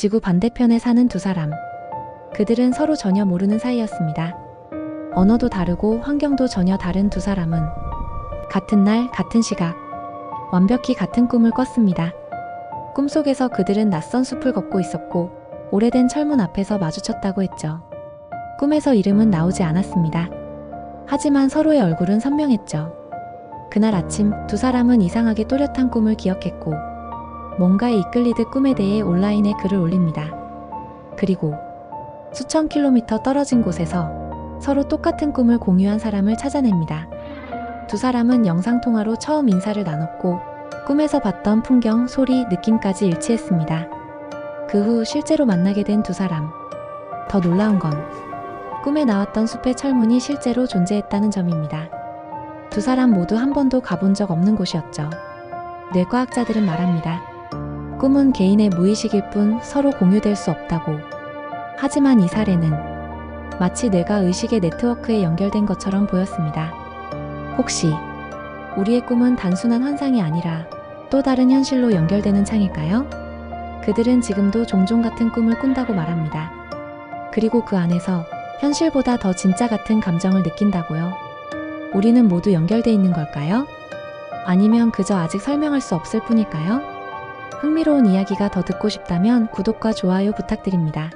지구 반대편에 사는 두 사람. 그들은 서로 전혀 모르는 사이였습니다. 언어도 다르고 환경도 전혀 다른 두 사람은 같은 날, 같은 시각, 완벽히 같은 꿈을 꿨습니다. 꿈속에서 그들은 낯선 숲을 걷고 있었고, 오래된 철문 앞에서 마주쳤다고 했죠. 꿈에서 이름은 나오지 않았습니다. 하지만 서로의 얼굴은 선명했죠. 그날 아침 두 사람은 이상하게 또렷한 꿈을 기억했고, 뭔가에 이끌리듯 꿈에 대해 온라인에 글을 올립니다. 그리고 수천 킬로미터 떨어진 곳에서 서로 똑같은 꿈을 공유한 사람을 찾아냅니다. 두 사람은 영상통화로 처음 인사를 나눴고, 꿈에서 봤던 풍경, 소리, 느낌까지 일치했습니다. 그 후 실제로 만나게 된 두 사람. 더 놀라운 건 꿈에 나왔던 숲의 철문이 실제로 존재했다는 점입니다. 두 사람 모두 한 번도 가본 적 없는 곳이었죠. 뇌과학자들은 말합니다. 꿈은 개인의 무의식일 뿐 서로 공유될 수 없다고. 하지만 이 사례는 마치 뇌가 의식의 네트워크에 연결된 것처럼 보였습니다. 혹시 우리의 꿈은 단순한 환상이 아니라 또 다른 현실로 연결되는 창일까요? 그들은 지금도 종종 같은 꿈을 꾼다고 말합니다. 그리고 그 안에서 현실보다 더 진짜 같은 감정을 느낀다고요. 우리는 모두 연결돼 있는 걸까요? 아니면 그저 아직 설명할 수 없을 뿐일까요? 흥미로운 이야기가 더 듣고 싶다면 구독과 좋아요 부탁드립니다.